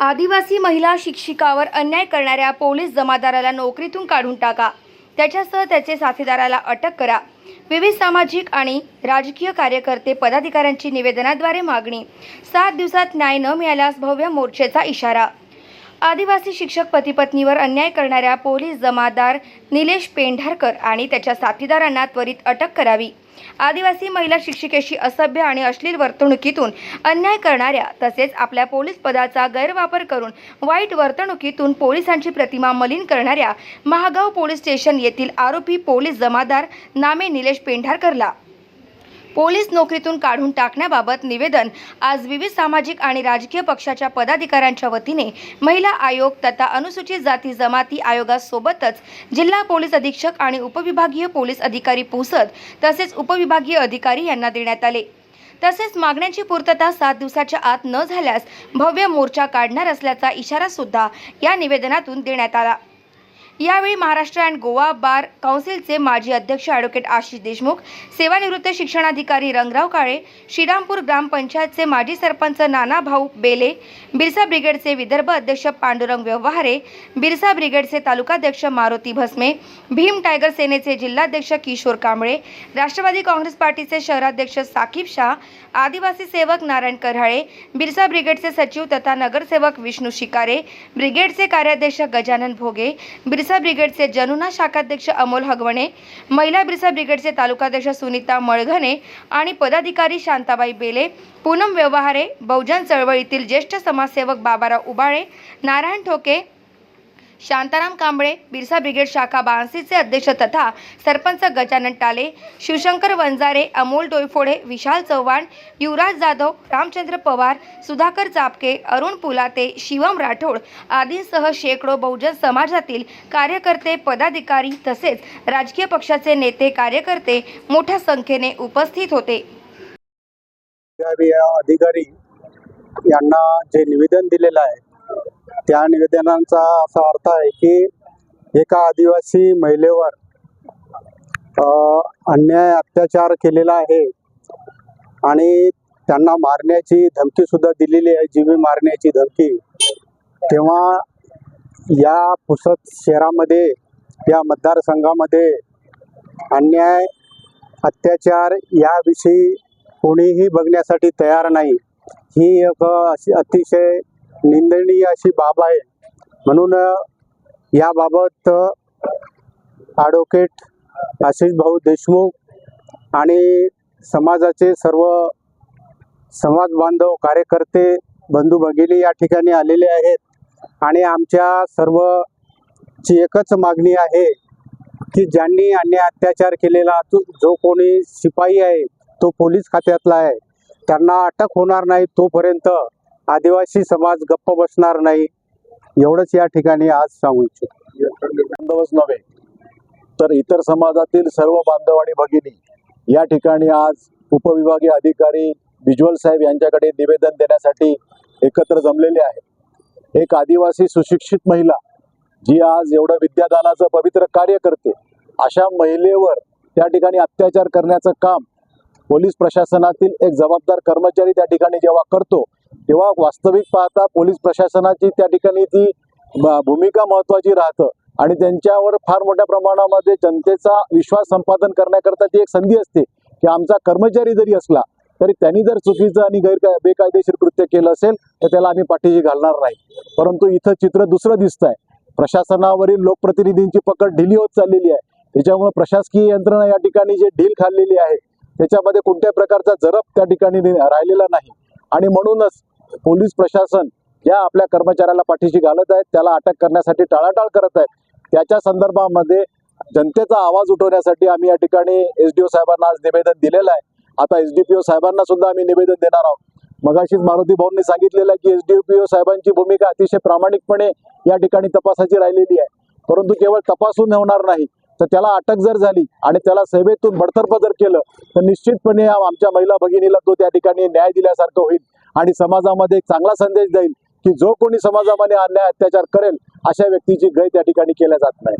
आदिवासी महिला शिक्षिकावर अन्याय करणाऱ्या पोलीस जमादाराला नोकरीतून काढून टाका. त्याच्यासह त्याचे साथीदाराला अटक करा. विविध सामाजिक आणि राजकीय कार्यकर्ते पदाधिकाऱ्यांची निवेदनाद्वारे मागणी. सात दिवसात न्याय न मिळाल्यास भव्य मोर्चेचा इशारा. आदिवासी शिक्षक पतीपत्नीवर अन्याय करणाऱ्या पोलीस जमादार निलेश पेंढारकर आणि त्याच्या साथीदारांना त्वरित अटक करावी. आदिवासी महिला शिक्षिकेशी असभ्य आणि अश्लील वर्तणुकीतून अन्याय करणाऱ्या तसेच आपल्या पोलीस पदाचा गैरवापर करून वाईट वर्तणुकीतून पोलिसांची प्रतिमा मलिन करणाऱ्या महागाव पोलीस स्टेशन येथील आरोपी पोलीस जमादार नामे निलेश पेंढारकरला पोलीस नोकरीतून काढून टाकण्याबाबत निवेदन आज विविध सामाजिक आणि राजकीय पक्षाच्या पदाधिकाऱ्यांच्या वतीने महिला आयोग तथा अनुसूचित जाती जमाती आयोगासोबतच जिल्हा पोलीस अधीक्षक आणि उपविभागीय पोलीस अधिकारी पुसद तसेच उपविभागीय अधिकारी यांना देण्यात आले. तसेच मागण्यांची पूर्तता सात दिवसाच्या आत न झाल्यास भव्य मोर्चा काढणार असल्याचा इशारा सुद्धा या निवेदनातून देण्यात आला. यावेळी महाराष्ट्र अँड गोवा बार काउन्सिलचे माजी अध्यक्ष ॲडव्होकेट आशिष देशमुख सेवानिवृत्त शिक्षणाधिकारी रंगराव काळे श्रीरामपूर ग्रामपंचायतचे माजी सरपंच नाना भाऊ बेले बिरसा ब्रिगेडचे विदर्भ अध्यक्ष पांडुरंग व्यवहारे बिरसा ब्रिगेडचे तालुकाध्यक्ष मारुती भस्मे भीम टायगर सेनेचे जिल्हाध्यक्ष किशोर कांबळे राष्ट्रवादी काँग्रेस पार्टीचे शहराध्यक्ष साकीब शाह आदिवासी सेवक नारायण कऱ्हाळे बिरसा ब्रिगेडचे सचिव तथा नगरसेवक विष्णू शिकारे ब्रिगेडचे कार्याध्यक्ष गजानन भोगे बिरसा ब्रिगेडचे जनुना शाखाध्यक्ष अमोल हगवणे महिला बिरसा ब्रिगेडचे तालुकाध्यक्ष सुनीता मळघणे आणि पदाधिकारी शांताबाई बेले पूनम व्यवहारे बहुजन चळवळीतील ज्येष्ठ समाजसेवक बाबाराव उबाळे नारायण ठोके शांताराम कांबळे बिरसा ब्रिगेड शाखा बाणसीचे अध्यक्ष तथा सरपंच गजानन टाले शिवशंकर वंजारे अमोल डोयफोडे विशाल चव्हाण युवराज जाधव रामचंद्र पवार सुधाकर चापके अरुण पुलाते शिवम राठोड आदींसह शेकडो बहुजन समाजातील कार्यकर्ते पदाधिकारी तसेच राजकीय पक्षाचे नेते कार्यकर्ते मोठ्या संख्येने उपस्थित होते. अधिकारी यांना जे निवेदन दिलेलं आहे त्या निवेदनांचा असा अर्थ आहे की एका आदिवासी महिलेवर अन्याय अत्याचार केलेला आहे आणि त्यांना मारण्याची धमकी सुद्धा दिलेली आहे जीवी मारण्याची धमकी. तेव्हा या पुसद शहरामध्ये या मतदारसंघामध्ये अन्याय अत्याचार याविषयी कोणीही बघण्यासाठी तयार नाही. ही एक अशी अतिशय निंदनीय अशी बाब आहे. म्हणून याबाबत ॲडव्होकेट आशिष भाऊ देशमुख आणि समाजाचे सर्व समाज बांधव कार्यकर्ते बंधू भगिनी या ठिकाणी आलेले आहेत. आणि आमच्या सर्वची एकच मागणी आहे की ज्यांनी अन्याय अत्याचार केलेला तो- जो कोणी शिपाई आहे तो पोलीस खात्यातला आहे. त्यांना अटक होणार नाही तोपर्यंत आदिवासी समाज गप्प बसणार नाही एवढंच या ठिकाणी आज सांगू इच्छितो. बांधवच नव्हे तर इतर समाजातील सर्व बांधव आणि भगिनी या ठिकाणी आज उपविभागीय अधिकारी बिज्वल साहेब यांच्याकडे निवेदन देण्यासाठी एकत्र जमलेले आहेत. एक आदिवासी सुशिक्षित महिला जी आज एवढं विद्यादानाचं पवित्र कार्य करते अशा महिलेवर त्या ठिकाणी अत्याचार करण्याचं काम पोलीस प्रशासनातील एक जबाबदार कर्मचारी त्या ठिकाणी जेव्हा करतो तेव्हा वास्तविक पाहता पोलीस प्रशासनाची त्या ठिकाणी ती भूमिका महत्वाची राहतं. आणि त्यांच्यावर फार मोठ्या प्रमाणामध्ये जनतेचा विश्वास संपादन करण्याकरता ती एक संधी असते की आमचा कर्मचारी जरी असला तरी त्यांनी जर चुकीचं आणि गैर बेकायदेशीर कृत्य केलं असेल तर त्याला आम्ही पाठीशी घालणार नाही. परंतु इथं चित्र दुसरं दिसत आहे प्रशासनावरील लोकप्रतिनिधींची पकड ढिली होत चाललेली आहे. त्याच्यामुळे प्रशासकीय यंत्रणा या ठिकाणी जे ढील खाल्लेली आहे त्याच्यामध्ये कोणत्याही प्रकारचा जरब त्या ठिकाणी राहिलेला नाही. आणि म्हणूनच पोलीस प्रशासन या आपल्या कर्मचाऱ्याला पाठीशी घालत आहेत त्याला अटक करण्यासाठी टाळाटाळ करत आहेत त्याच्या संदर्भामध्ये जनतेचा आवाज उठवण्यासाठी आम्ही या ठिकाणी एस डी ओ साहेबांना आज निवेदन दिलेलं आहे. आता एस डी पी ओ साहेबांना सुद्धा आम्ही निवेदन देणार आहोत. मगाशीच मारुती भाऊंनी सांगितलेलं आहे की एस डी पी ओ साहेबांची भूमिका अतिशय प्रामाणिकपणे या ठिकाणी तपासाची राहिलेली आहे. परंतु केवळ तपासून होणार नाही. तर त्याला अटक जर झाली आणि त्याला सेवेतून बडतर्फ जर केलं तर निश्चितपणे आमच्या महिला भगिनीला तो त्या ठिकाणी न्याय दिल्यासारखं होईल आणि समाजामध्ये एक चांगला संदेश देईल की जो कोणी समाजामध्ये अन्याय अत्याचार करेल अशा व्यक्तीची गय त्या ठिकाणी केल्या जात नाही.